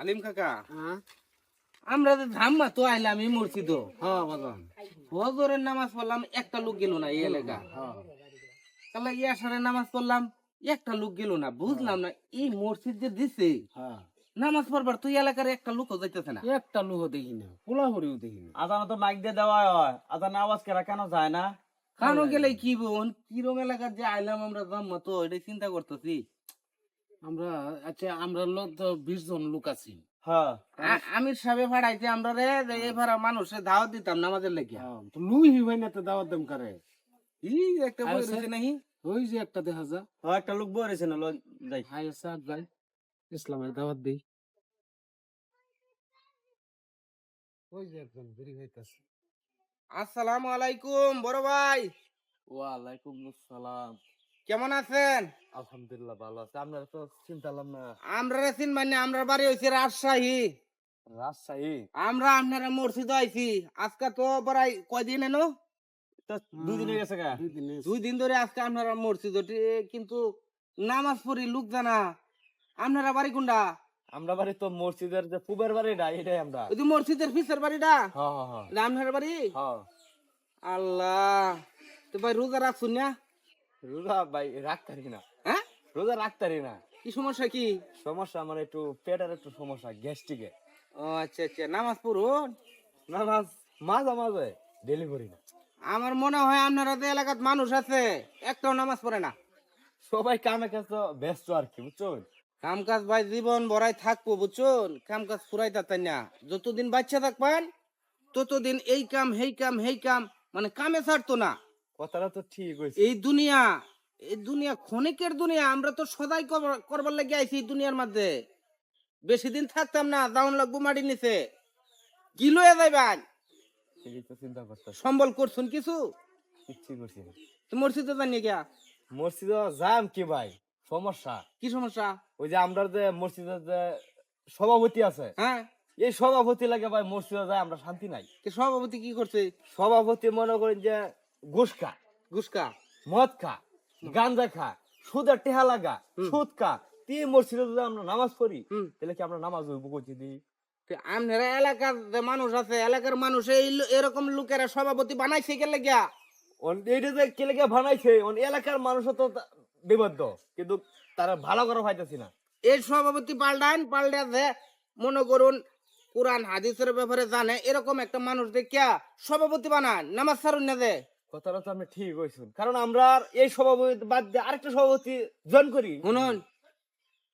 আলিম কাকা? হ্যাঁ। আমরা তো ধাম্মা তো আইলাম এই মসজিদ। হ্যাঁ বাজান নামাজ পড়লাম একটা লোক গেল না এই এলাকা। হ্যাঁ। তাহলে ইয়াসারের নামাজ পড়লাম একটা লোক গেল না বুঝলাম না এই মসজিদ যে দিছে হ্যাঁ। নামাজ পড়বার তুই এলাকার একটা লোকও যাইতেছে না। একটা লুহ দেখি না পোলাহরিও দেখি না। আদান তো মাইক দিয়ে দেওয়া হয় আদান আওয়াজ কেরা কেন যায় না? কানো গেলে কি বোন? কিরম এলাকার যে আইলাম আমরা ধাম্মা তো এটাই চিন্তা করতেছি। আমরা আচ্ছা আমরা লোক তো বিশ জন লোক আছি। হ্যাঁ। আমির সাহেব ভাড়াইতে আমরা রে যে এই ভাড়া মানুষের দাওয়াত দিতাম নামাজের লেগে হ্যাঁ, তো লুই হিবাই না তো দাওয়াত দেম করে? ই একটা বই। রয়েছে নাহি? ওই যে একটা দেখা যা। হ্যাঁ, একটা লোক বলেছে না লো- যাই। হাই সাদ যাই। ইসলামের দাওয়াত দেই। ওই যে একজন বেরি হইতাছে। আসসালামু আলাইকুম বড় ভাই। ওয়ালাইকুম আসসালাম। কেমন আছেন? আলহামদুলিল্লাহ ভালো আছে। আপনারা তো চিন্তালাম না। আমরা রেসিন মানে আমরা বাড়ি হয়েছে রাজশাহী। রাজশাহী? আমরা আপনারা মসজিদ আইছি। আজকে তো প্রায় কয়দিন এনো? গেছে দুই দিন ধরে আজকে আপনারা মসজিদ কিন্তু নামাজ পড়ি লোক জানা। আপনারা বাড়ি কোনটা আমরা বাড়ি তো মসজিদের যে পুবের বাড়িটা এটাই আমরা। ওই যে মসজিদের ফিসের বাড়িটা হ্যাঁ হ্যাঁ হ্যাঁ আপনার বাড়ি? হ্যাঁ আল্লাহ। তো ভাই রোজা রাখছুন না? রোজা ভাই রাখতারি না। হ্যাঁ? রোজা রাখতারি না। কি সমস্যা কি? সমস্যা আমার একটু পেটের একটু সমস্যা গ্যাস্ট্রিকে। ও আচ্ছা আচ্ছা। নামাজ পড়ুন? না মাছ মাঝে মাঝে ডেলিভারি না। আমার মনে হয় আপনারা যে এলাকাত মানুষ আছে একটাও নামাজ পড়ে না। সবাই কামে কাছে ব্যস্ত আর কি বুঝছেন? কাম কাজ ভাই জীবন ভরাই থাকব বুঝুন কাম কাজ ফুরাই তাই না। যতদিন বাচ্চা থাকবেন ততদিন এই কাম হেই কাম হেই কাম মানে কামে ছাড়তো না। কথাটা তো ঠিক হয়েছে এই দুনিয়া এই দুনিয়া ক্ষণিকের দুনিয়া আমরা তো সদাই করবার- লাগে আইছি এই দুনিয়ার মধ্যে। বেশি দিন থাকতাম না দাউন লাগবো মাটির নিচে। কি লয়ে যাইবান? চিন্তা সম্বল করছুন কিছু? কিচ্ছু করছি। না তো মসজিদে জানিয়ে গিয়া মসজিদে যাম কি ভাই? সমস্যা। কি সমস্যা? ওই যে আমরা যে মসজিদের যে সভাপতি আছে হ্যাঁ। এই সভাপতি লাগে ভাই মসজিদে যায় আমরা শান্তি নাই। সভাপতি কি করছে? সভাপতি মনে করেন যে ঘুষ খা গুসকা মদ খা গাঞ্জা খা সুদের টেহা লাগা সুদ খা তুই মসজিদে যদি আমরা নামাজ পড়ি তাহলে কি আমরা নামাজ হইব করছি দি তো আপনারা এলাকার যে মানুষ আছে এলাকার মানুষ এই এরকম লোকেরা সভাপতি বানাইছে কে লাগিয়া? এইটা যে কে লেগে বানাইছে এলাকার মানুষ তো বিবদ্ধ কিন্তু তারা ভালো করে পাইতেছি না। এই সভাপতি পাল্টান পাল্টা যে মনে করুন কোরআন হাদিসের ব্যাপারে জানে এরকম একটা মানুষ দেখিয়া সভাপতি বানান নামাজ সারুন না দে কথাটা তো আপনি ঠিক হয়েছেন কারণ আমরা এই সভাপতি বাদ দিয়ে আরেকটা সভাপতি জয়েন করি। শুনুন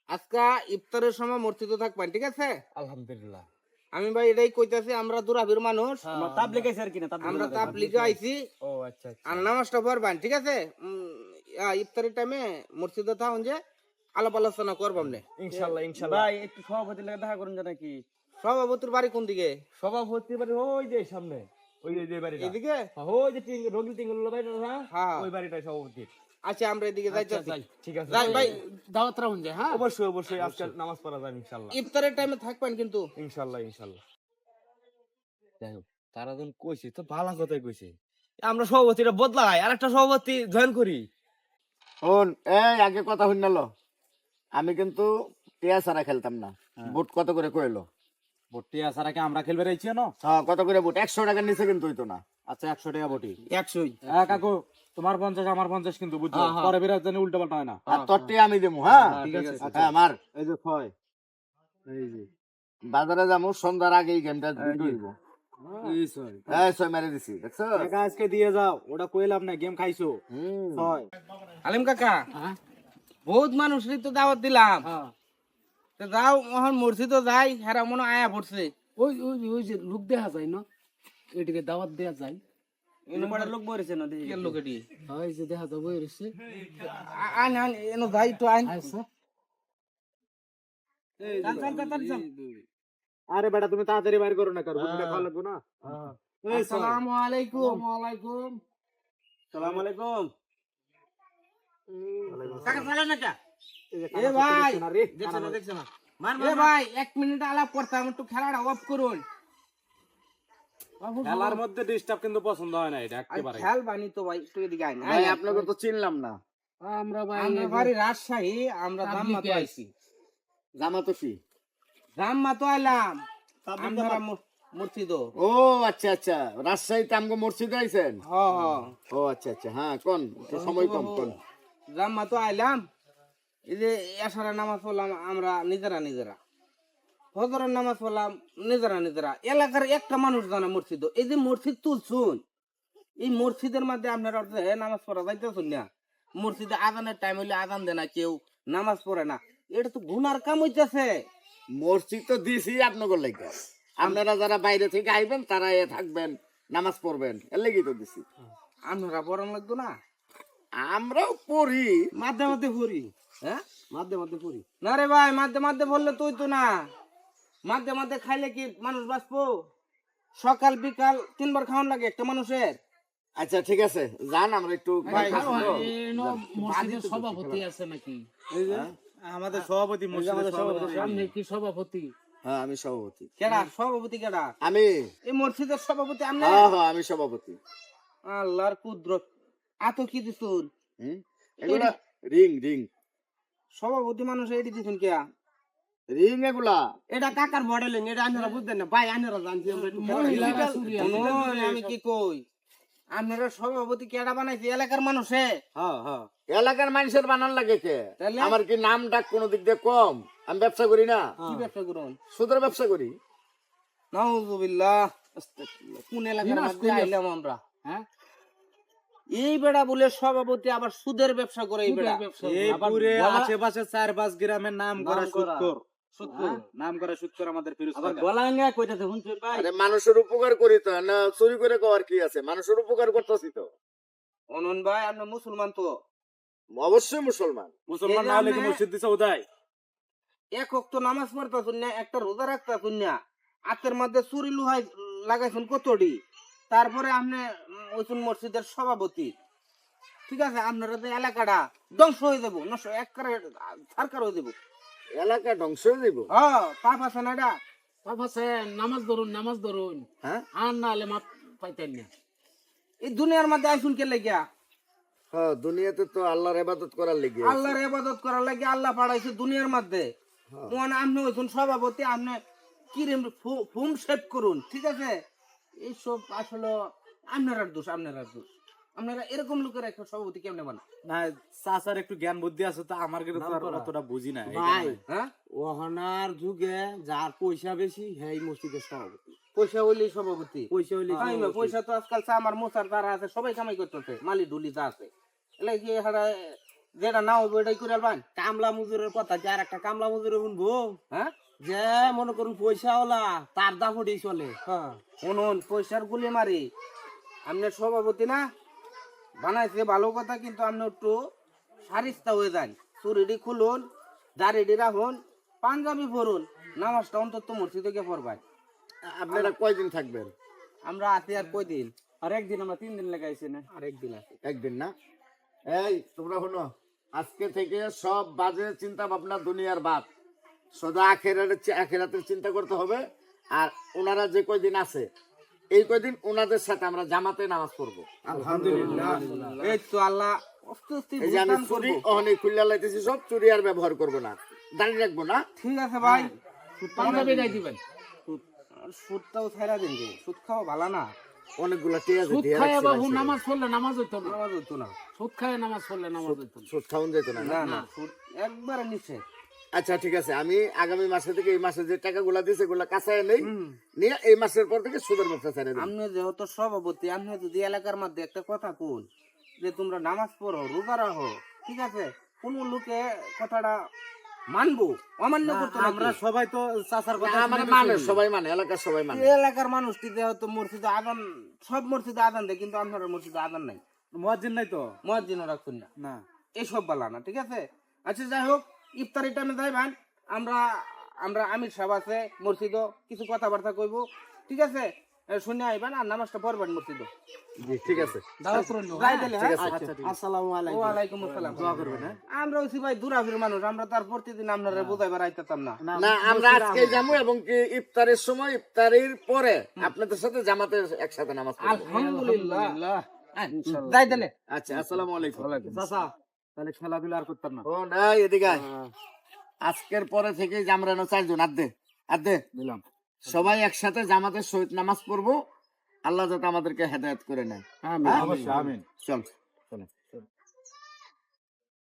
আজকা ইফতারের সময় থাকবেন ঠিক আছে? আলহামদুলিল্লাহ। আমি ভাই এটাই কইতাছি আমরা দুরাবির মানুষ। তাবলিগ আইছি আর কি না আমরা তাবলিগে আইছি। ও আচ্ছা আচ্ছা। আর নামাজটা পড়বেন ঠিক আছে? ইফতারের টাইমে মসজিদে থাকুন যে আলাপ আলোচনা করবাম নে ইনশাআল্লাহ ইনশাআল্লাহ ভাই একটু সভাপতি লাগে দেখা করুন যে নাকি। সভাপতির বাড়ি কোন দিকে? সভাপতি বাড়ি ওই যে সামনে। ওই যে যে বাড়িটা। এদিকে? ওই যে রঙিল বাড়িটা হ্যাঁ। ওই বাড়িটাই সভাপতি। আচ্ছা আমরা এদিকে যাইতেছি যাই ঠিক আছে। যাই ভাই দাওয়াত রাউন যায় হ্যাঁ? অবশ্যই অবশ্যই আজকে নামাজ পড়া যাবে ইনশাআল্লাহ। ইফতারের টাইমে থাকবেন কিন্তু। ইনশাআল্লাহ ইনশাআল্লাহ। যাই হোক তারা যখন কইছে তো ভালো কথাই কইছে। আমরা সভাপতিটা বদলাই আর একটা সভাপতি জয়েন করি। শোন এই আগে কথা শুনালো আমি কিন্তু টিয়া সারা খেলতাম না। বুট কত করে কইলো? ভর্তি আসার আগে আমরা খেলবে রয়েছি না? হ্যাঁ কত করে বুট? একশো টাকার নিচে কিন্তু হইতো না। আচ্ছা একশো টাকা বটি। একশোই। হ্যাঁ কাকু তোমার পঞ্চাশ আমার পঞ্চাশ কিন্তু বুঝছ? পরে বিরাট জানি উল্টো পাল্টা হয় না। আর তোর টিয়া আমি দেবো হ্যাঁ? ঠিক আছে। হ্যাঁ মার। এই যে ছয়। এই যে। বাজারে যাব সন্ধ্যার আগে এই গেমটা দিব এই ছয়। এই ছয় মেরে দিছি দেখছ? টাকা আজকে দিয়ে যাও ওটা কইলাম না গেম খাইছো। হুম। ছয়। আলিম কাকা হ্যাঁ? বহুত মানুষরই তো দাওয়াত দিলাম। হ্যাঁ। যাও এখন মসজিদও যাই হেরা মনে আয়া পড়ছে ওই ওই ওই যে লোক দেখা যায় না? এটিকে দাওয়াত দেয়া যায়। লোক বলেছে না লোক এটি? ওই যে দেখা যাব এসে আন আন এনো যাই তো আইন আচ্ছা চাল, চাল, চাল, চাল, চাল। আরে বেটা তুমি তাড়াতাড়ি বাইর করো না কারও বুঝলে খাওয়া লাগবে না? ছয়। আসসালামু আলাইকুম। সালাম আলাইকুম। কাকা চালেন না এ ভাই দেখছ না দেখছ না দেখছ। দেখছ না। এ ভাই এক মিনিট আলাপ করতাম একটু খেলাটা অফ করুন। খেলার মধ্যে ডিস্টার্ব কিন্তু পছন্দ হয় না এটা একেবারে খেল বানি তো ভাই একটু এদিকে আইন ভাই আপনাকে তো চিনলাম না। আমরা ভাই আমরা বাড়ি রাজশাহী আমরা তাবলিগে তো আইছি। আইছি? জামাতসি? রাম্মা তো আইলাম আমরা মসজিদ। ও আচ্ছা আচ্ছা। রাজশাহীতে আমগো মসজিদে আইছেন? হ হ। ও আচ্ছা আচ্ছা। হ্যাঁ কোন? সময় কম কোন? রাম্মা তো আইলাম। এই যে এসারা নামাজ পড়লাম আমরা নিজেরা নিজেরা। হজরের নামাজ পড়লাম নিজেরা নিজেরা। এলাকার একটা মানুষ জানা মসজিদ। এই যে মসজিদ তুলছুন এই মসজিদের মধ্যে আপনারা অর্থে নামাজ পড়া যাইতেছুন না? মসজিদে আজানের টাইম হইলে আজান দেয় না কেউ নামাজ পড়ে না। এটা তো গুনার কাম হইতেছে। মসজিদ তো দিছি আপনাদের লাগে আপনারা যারা বাইরে থেকে আইবেন তারা এ থাকবেন নামাজ পড়বেন। এর লেগেই তো দিছি। আপনারা পড়ান লাগতো না? আমরাও পড়ি। মাঝে মাঝে পড়ি। হ্যাঁ? মাধ্যে মাধ্যে পড়ি। না রে ভাই মাঝে মাঝে বললে তুই তো না। মাঝে মাঝে খাইলে কি মানুষ বাঁচবো? সকাল বিকাল তিনবার খাওয়ান লাগে একটা মানুষের। আচ্ছা ঠিক আছে। যান আমরা একটু সভাপতি আছে নাকি? আমাদের সভাপতি সভাপতি। সামনে কি সভাপতি? হ্যাঁ আমি সভাপতি। কেডা? সভাপতি কেডা? আমি? এই মসজিদের সভাপতি আপনি? হ্যাঁ হ্যাঁ আমি সভাপতি। আল্লাহর কুদরত। এত কি দিছুন রিং রিং। সভাপতি মানুষ এটি দিছুন কে? রিং এগুলা। এটা কাকার মডেলিং এটা আপনারা বুঝতেন না? ভাই জানছি আমি কি কই? আপনারা সভাপতি কেডা বানাইছে? এলাকার মানুষে? হ্যাঁ হ্যাঁ এলাকার মানুষের বানান লাগে কে আমার কি নাম ডাক কোনো দিক দিয়ে কম? আমি ব্যবসা করি না? কি ব্যবসা করুন? সুদের ব্যবসা করি। নাউজুবিল্লাহ। কোন এলাকার আমরা? হ্যাঁ? এই বেড়া বলে সভাপতি আবার সুদের ব্যবসা করে এই বেড়া। এই পুরে আশেপাশে চার পাঁচ গ্রামের নাম করা নাম করা। সুৎকর সুৎখোর। নাম করা সুৎকর আমাদের ফিরোজ আবার কাকা। কইতাছে শুনছেন ভাই? আরে মানুষের উপকার করি তো না চুরি করে করার কি আছে? মানুষের উপকার করতেছি তো। অনন ভাই আপনি মুসলমান তো? অবশ্যই মুসলমান। মুসলমান না হলে কি মসজিদ দিছে উদয়? এক অক্ত নামাজ পড়তেছুন না একটা রোজা রাখতেছুন না। হাতের মধ্যে চুরি লুহাই লাগাইছুন কতটি? তারপরে আপনি ওইসুন মসজিদের সভাপতি। ঠিক আছে আপনারা তো এলাকাটা ধ্বংস হয়ে যাব সরকার হয়ে যাব। এলাকা ধ্বংস হয়ে দিব হ্যাঁ পাপ আছে না এটা? বাপ আছে নামাজ ধরুন নামাজ ধরুন। হ্যাঁ? আর না হলে মাপ পাইতেন না। এই দুনিয়ার মধ্যে আইসুন কে লেগিয়া? হ্যাঁ দুনিয়াতে তো আল্লাহর ইবাদত করার লেগে। আল্লাহর ইবাদত করার লাগে আল্লাহ পাঠাইছে দুনিয়ার মধ্যে। মনে আপনি হইছুন সভাপতি আপনি কিরিম ফুম সেভ করুন ঠিক আছে? এইসব আসলে আপনার দোষ আপনার দোষ। আপনারা এরকম লোকের একটা সভাপতি কেমনে বানা না চাচার একটু জ্ঞান বুদ্ধি আছে তো আমার কিন্তু অতটা বুঝি না ভাই হ্যাঁ? ওহনার যুগে যার পয়সা বেশি হেই মসজিদের সভাপতি। পয়সা হইলেই সভাপতি। পয়সা হইলে পয়সা তো আজকাল আমার মোসার দ্বারা আছে সবাই কামাই করতেছে মালি ডুলি যা আছে। এলে কি হারা যেটা না হইব এটাই করে আলবান কামলা মজুরের কথা যার একটা কামলা মজুরে শুনব? হ্যাঁ? যে মনে করুন পয়সা ওলা তার দাফড়ি চলে হ্যাঁ। শুনুন পয়সার গুলি মারি। আপনার সভাপতি না? বানাইছে ভালো কথা কিন্তু আপনি একটু সারিস্তা হয়ে যান। চুরিডি খুলুন দাড়িডি রাখুন পাঞ্জাবি পরুন নামাজটা অন্তত মসজিদে গিয়ে পড়বাই। আপনারা কয়দিন থাকবেন? আমরা আছি আর কয়দিন? আর একদিন আমরা তিন দিন লাগাইছি না। আর একদিন আছে। একদিন না? এই তোমরা শোনো আজকে থেকে সব বাজে চিন্তা ভাবনা দুনিয়ার বাদ সদা আখেরাতের আখেরাতের চিন্তা করতে হবে। আর ওনারা যে কয়দিন আছে এই কয়দিন ওনাদের সাথে আমরা জামাতে নামাজ পড়ব। আলহামদুলিল্লাহ। এই তো আল্লাহ অস্তে অস্তে এই যে আমি চুরি করব। খুললা লাইতেছি সব চুরি আর ব্যবহার করব না। দাঁড়িয়ে রাখব না। ঠিক আছে ভাই। পাঞ্জাবি গাই দিবেন। সুদটাও ছাইরা দিন যে সুদ খাওয়া ভালো না। অনেকগুলা টিয়া সুদ খায় বাবু নামাজ পড়লে নামাজ হইতো না। নামাজ হইতো না। সুদ খায় নামাজ পড়লে নামাজ হইতো না। সুদ খাওয়ান যেত না। না না। সুদ একবারে নিষেধ আচ্ছা ঠিক আছে। আমি আগামী মাসে থেকে এই মাসে যে টাকাগুলা দিয়েছে এগুলা কাঁচায় নেই। নিয়ে এই মাসের পর থেকে সুদের ব্যবসা ছেড়ে দিন আপনি যেহেতু সভাপতি আপনি যদি এলাকার মধ্যে একটা কথা কোন যে তোমরা নামাজ পড়ো রোজা রাখো ঠিক আছে? কোন লোকে কথাটা মানবো অমান্য করতো আমরা সবাই তো চাচার কথা আমার মানে সবাই মানে এলাকার সবাই মানে। এলাকার মানুষটি যেহেতু মসজিদে আদান সব মসজিদে আদান দেয় কিন্তু আপনার মসজিদে আদান নাই। মুয়াজ্জিন নাই তো? মসজিদও রাখুন না না। এইসব বালা না ঠিক আছে? আচ্ছা যাই হোক ইফতারি টাইমে যাই ভাই আমরা আমরা আমির সাহেব আছে মসজিদও কিছু কথাবার্তা কইব। ঠিক আছে? শুনে আইবেন আর নামাজটা পড়বেন জি, ঠিক আছে। তাহলে হ্যাঁ? আচ্ছা, আসসালামু আলাইকুম। আসসালাম। দোয়া করবেন হ্যাঁ? আমরা হচ্ছি ভাই দূরাভির মানুষ আমরা তার প্রতিদিন আপনারা বুঝাইবার আইতাম না। না আমরা আজকে যাব এবং কি ইফতারের সময় ইফতারির পরে আপনাদের সাথে জামাতে একসাথে নামাজ আলহামদুলিল্লাহ। হ্যাঁ, যাই তাহলে। আচ্ছা আসসালামু আলাইকুম। তাহলে খেলাধুলা আর করতাম না। ও না এদিকে আজকের পরে থেকে জামরানো চারজন। আদে আদে দিলাম। সবাই একসাথে জামাতের সহিত নামাজ পড়ব। আল্লাহ যাতে আমাদেরকে হেদায়ত করে নেয়। হ্যাঁ? চল। চলো